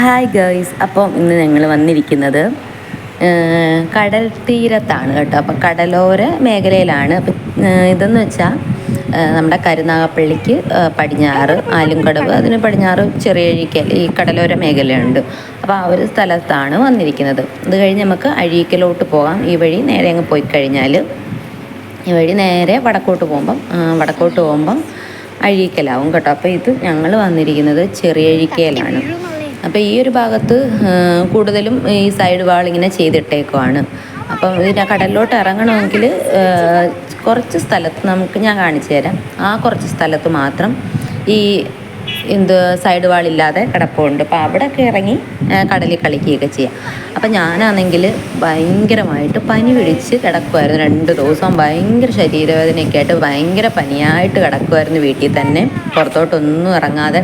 Hi girls അപ്പം ഇന്ന് ഞങ്ങൾ വന്നിരിക്കുന്നത് കടൽ തീരത്താണ് കേട്ടോ. അപ്പം കടലോര മേഖലയിലാണ്. അപ്പം ഇതെന്ന് വെച്ചാൽ നമ്മുടെ കരുനാഗപ്പള്ളിക്ക് പടിഞ്ഞാറ് ആലുംകടവ് അതിന് പടിഞ്ഞാറ് ചെറിയഴിക്കൽ ഈ കടലോര മേഖലയുണ്ട്. അപ്പോൾ ആ ഒരു സ്ഥലത്താണ് വന്നിരിക്കുന്നത്. അത് കഴിഞ്ഞ് നമുക്ക് അഴീക്കലോട്ട് പോകാം. ഈ വഴി നേരെ അങ്ങ് പോയി കഴിഞ്ഞാൽ ഈ വഴി നേരെ വടക്കോട്ട് പോകുമ്പം വടക്കോട്ട് പോകുമ്പം അഴീക്കലാവും കേട്ടോ. അപ്പോൾ ഇത് ഞങ്ങൾ വന്നിരിക്കുന്നത് ചെറിയഴിക്കയിലാണ് അപ്പോൾ ഈ ഒരു ഭാഗത്ത് കൂടുതലും ഈ സൈഡ് വാൾ ഇങ്ങനെ ചെയ്തിട്ടേക്കുവാണ്. അപ്പം ഇതിന്റെ കടലിലോട്ട് ഇറങ്ങണമെങ്കിൽ കുറച്ച് സ്ഥലത്ത് നമുക്ക് ഞാൻ കാണിച്ചു തരാം. ആ കുറച്ച് സ്ഥലത്ത് മാത്രം ഈ എന്ത് സൈഡ് വാളില്ലാതെ കിടപ്പുണ്ട്. അപ്പോൾ അവിടെയൊക്കെ ഇറങ്ങി കടലിൽ കളിക്കുകയൊക്കെ ചെയ്യാം. അപ്പം ഞാനാണെങ്കിൽ ഭയങ്കരമായിട്ട് പനി പിടിച്ച് കിടക്കുമായിരുന്നു രണ്ട് ദിവസം. ഭയങ്കര ശരീരവേദനയൊക്കെ ആയിട്ട് ഭയങ്കര പനിയായിട്ട് കിടക്കുമായിരുന്നു വീട്ടിൽ തന്നെ. പുറത്തോട്ടൊന്നും ഇറങ്ങാതെ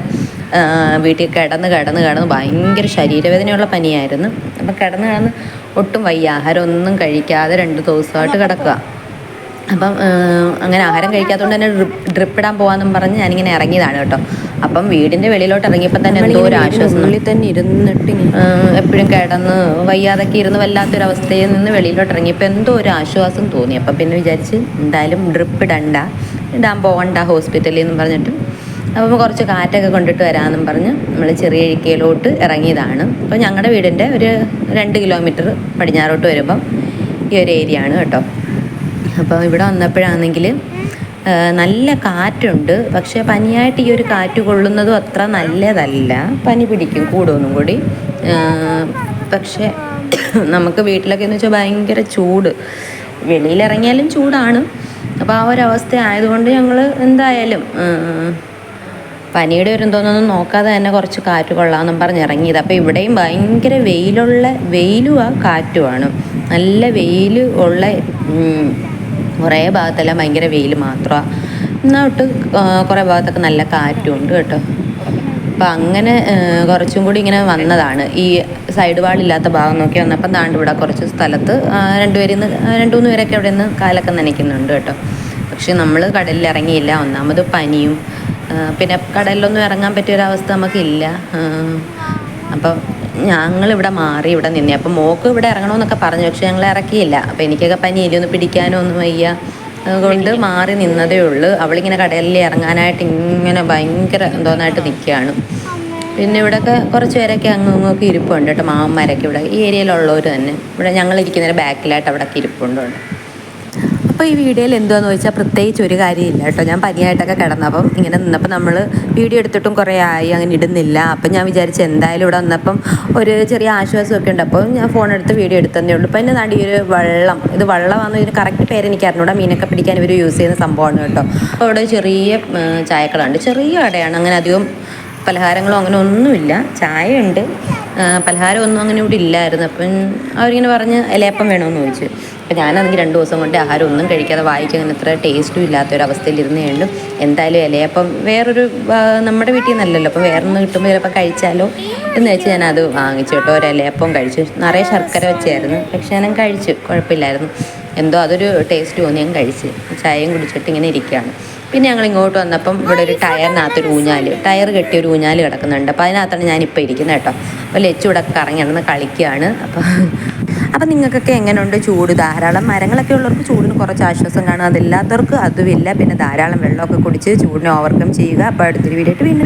വീട്ടിൽ കിടന്ന് കിടന്ന് കിടന്ന് ഭയങ്കര ശരീരവേദനയുള്ള പനിയായിരുന്നു. അപ്പം കിടന്ന് കിടന്ന് ഒട്ടും വയ്യ. ആഹാരമൊന്നും കഴിക്കാതെ രണ്ട് ദിവസമായിട്ട് കിടക്കുക. അപ്പം അങ്ങനെ ആഹാരം കഴിക്കാത്തതുകൊണ്ട് തന്നെ ഡ്രിപ്പ് ഇടാൻ പോകാമെന്നും പറഞ്ഞ് ഞാനിങ്ങനെ ഇറങ്ങിയതാണ് കേട്ടോ. അപ്പം വീടിന്റെ വെളിയിലോട്ട് ഇറങ്ങിയപ്പോൾ തന്നെ എന്തോ ഒരു ആശ്വാസം. ഉള്ളിൽ തന്നെ ഇരുന്നിട്ട് എപ്പോഴും കിടന്ന് വയ്യാതൊക്കെ ഇരുന്ന് വല്ലാത്തൊരവസ്ഥയിൽ നിന്ന് വെളിയിലോട്ട് ഇറങ്ങിയപ്പോൾ എന്തോ ഒരു ആശ്വാസം തോന്നി. അപ്പം പിന്നെ വിചാരിച്ച് എന്തായാലും ഡ്രിപ്പ് ഇടണ്ട. ഇടാൻ പോകണ്ട ഹോസ്പിറ്റലിൽ എന്ന് പറഞ്ഞിട്ട് അപ്പോൾ കുറച്ച് കാറ്റൊക്കെ കൊണ്ടിട്ട് വരാമെന്നും പറഞ്ഞ് നമ്മൾ ചെറിയ ഇഴിക്കയിലോട്ട് ഇറങ്ങിയതാണ്. അപ്പോൾ ഞങ്ങളുടെ വീടിന്റെ ഒരു രണ്ട് കിലോമീറ്റർ പടിഞ്ഞാറോട്ട് വരുമ്പം ഈ ഒരു ഏരിയ ആണ് കേട്ടോ. അപ്പോൾ ഇവിടെ വന്നപ്പോഴാണെങ്കിൽ നല്ല കാറ്റുണ്ട്. പക്ഷേ പനിയായിട്ട് ഈ ഒരു കാറ്റ് കൊള്ളുന്നതും അത്ര നല്ലതല്ല. പനി പിടിക്കും കൂടുമൊന്നും കൂടി. പക്ഷേ നമുക്ക് വീട്ടിലൊക്കെ എന്ന് വെച്ചാൽ ഭയങ്കര ചൂട്. വെളിയിലിറങ്ങിയാലും ചൂടാണ്. അപ്പോൾ ആ ഒരവസ്ഥ ആയതുകൊണ്ട് ഞങ്ങൾ എന്തായാലും പനിയുടെ ഒരു തോന്നൊന്നും നോക്കാതെ തന്നെ കുറച്ച് കാറ്റ് കൊള്ളാമെന്നും പറഞ്ഞ് ഇറങ്ങിയത്. അപ്പോൾ ഇവിടെയും ഭയങ്കര വെയിലുള്ള വെയിലും ആ കാറ്റുമാണ്. നല്ല വെയിൽ ഉള്ള കുറേ ഭാഗത്തെല്ലാം ഭയങ്കര വെയിൽ മാത്രമാണ് എന്നിട്ട് കുറേ ഭാഗത്തൊക്കെ നല്ല കാറ്റും ഉണ്ട് കേട്ടോ. അപ്പം അങ്ങനെ കുറച്ചും കൂടി ഇങ്ങനെ വന്നതാണ്. ഈ സൈഡ് വാളില്ലാത്ത ഭാഗം നോക്കി വന്നപ്പം താണ്ട് ഇവിടെ കുറച്ച് സ്ഥലത്ത് രണ്ടുപേരിൽ നിന്ന് രണ്ട് മൂന്ന് പേരൊക്കെ അവിടെ നിന്ന് കാലൊക്കെ നനയ്ക്കുന്നുണ്ട് കേട്ടോ. പക്ഷെ നമ്മൾ കടലിൽ ഇറങ്ങിയില്ല ഒന്നാമത് പനിയും പിന്നെ കടലിലൊന്നും ഇറങ്ങാൻ പറ്റിയൊരവസ്ഥ നമുക്കില്ല. അപ്പം ഞങ്ങളിവിടെ മാറി ഇവിടെ നിന്നേ. അപ്പം മോക്ക് ഇവിടെ ഇറങ്ങണമെന്നൊക്കെ പറഞ്ഞു പക്ഷെ ഞങ്ങൾ ഇറക്കിയില്ല. അപ്പം എനിക്കൊക്കെ പനിയില്ല ഒന്ന് പിടിക്കാനോ ഒന്നും വയ്യ. അതുകൊണ്ട് മാറി നിന്നതേ ഉള്ളൂ. അവളിങ്ങനെ കടലിൽ ഇറങ്ങാനായിട്ട് ഇങ്ങനെ ഭയങ്കര എന്തോന്നായിട്ട് നിൽക്കുകയാണ് പിന്നെ ഇവിടെയൊക്കെ കുറച്ച് പേരൊക്കെ അങ്ങ് അങ്ങൊക്കെ ഇരിപ്പുണ്ട് കേട്ടോ മാമന്മാരൊക്കെ ഇവിടെ. ഈ ഏരിയയിലുള്ളവർ തന്നെ. ഇവിടെ ഞങ്ങൾ ഇരിക്കുന്നതിന് ബാക്കിലായിട്ട് അവിടെയൊക്കെ ഇരിപ്പുണ്ട് അപ്പോൾ ഈ വീഡിയോയിൽ എന്തുവാന്ന് ചോദിച്ചാൽ പ്രത്യേകിച്ച് ഒരു കാര്യമില്ല കേട്ടോ. ഞാൻ പനിയായിട്ടൊക്കെ കിടന്നപ്പം ഇങ്ങനെ നിന്നപ്പോൾ നമ്മൾ വീഡിയോ എടുത്തിട്ടും കുറേ ആയി അങ്ങനെ ഇടുന്നില്ല. അപ്പം ഞാൻ വിചാരിച്ചു എന്തായാലും ഇവിടെ വന്നപ്പം ഒരു ചെറിയ ആശ്വാസമൊക്കെ ഉണ്ട്. അപ്പോൾ ഞാൻ ഫോൺ എടുത്ത് വീഡിയോ എടുത്തതേ ഉള്ളൂ. ഇപ്പം എന്റെ നടി ഒരു വെള്ളം ഇത് വെള്ളമാണെന്ന് ഇതിന് കറക്റ്റ് പേര് എനിക്ക് അറിഞ്ഞൂടാ. മീനൊക്കെ പിടിക്കാൻ ഇവർ യൂസ് ചെയ്യുന്ന സംഭവമാണ് കേട്ടോ. അപ്പോൾ അവിടെ ചെറിയ ചായക്കട ചെറിയ കടയാണ്. അങ്ങനെ അധികം പലഹാരങ്ങളോ അങ്ങനെ ഒന്നുമില്ല. ചായയുണ്ട്. പലഹാരമൊന്നും അങ്ങനെ ഇവിടെ ഇല്ലായിരുന്നു. അപ്പം അവരിങ്ങനെ പറഞ്ഞ് ഇലയപ്പം വേണമെന്ന് ചോദിച്ചു. അപ്പം ഞാനാണെങ്കിൽ രണ്ട് ദിവസം കൊണ്ട് ആഹാരം ഒന്നും കഴിക്കാതെ വായിക്കാൻ അങ്ങനെ അത്ര ടേസ്റ്റും ഇല്ലാത്തൊരവസ്ഥയിൽ കഴിഞ്ഞു. എന്തായാലും ഇലയപ്പം വേറൊരു നമ്മുടെ വീട്ടിൽ നിന്നല്ലല്ലോ. അപ്പം വേറെ ഒന്ന് കിട്ടുമ്പോൾ ചിലപ്പോൾ കഴിച്ചാലോ എന്ന് വെച്ച് ഞാൻ അത് വാങ്ങിച്ചു കേട്ടോ. ഒരു ഇലയപ്പം കഴിച്ചു. നിറയെ ശർക്കര വെച്ചായിരുന്നു. പക്ഷേ ഞാൻ കഴിച്ചു. കുഴപ്പമില്ലായിരുന്നു. എന്തോ അതൊരു ടേസ്റ്റ് തോന്നി. ഞാൻ കഴിച്ച്. ചായയും കുടിച്ചിട്ട് ഇങ്ങനെ ഇരിക്കുകയാണ്. പിന്നെ ഞങ്ങൾ ഇങ്ങോട്ട് വന്നപ്പം ഇവിടെ ഒരു ടയറിനകത്തൊരു ഊഞ്ഞാൽ ടയർ കെട്ടിയ ഒരു ഊഞ്ഞാൽ കിടക്കുന്നുണ്ട്. അപ്പോൾ അതിനകത്താണ് ഞാനിപ്പോൾ ഇരിക്കുന്നത് കേട്ടോ. അപ്പോൾ ചൂടൊക്കെ ഇറങ്ങി നടന്ന് കളിക്കുകയാണ്. അപ്പോൾ അപ്പം നിങ്ങൾക്കൊക്കെ എങ്ങനെയുണ്ട് ചൂട്? ധാരാളം മരങ്ങളൊക്കെ ഉള്ളവർക്ക് ചൂടിന് കുറച്ച് ആശ്വാസം കാണും. അതില്ലാത്തവർക്ക് അതുമില്ല. പിന്നെ ധാരാളം വെള്ളമൊക്കെ കുടിച്ച് ചൂടിനെ ഓവർകം ചെയ്യുക. അപ്പോൾ അടുത്തൊരു വീഡിയോ വീണ്ടും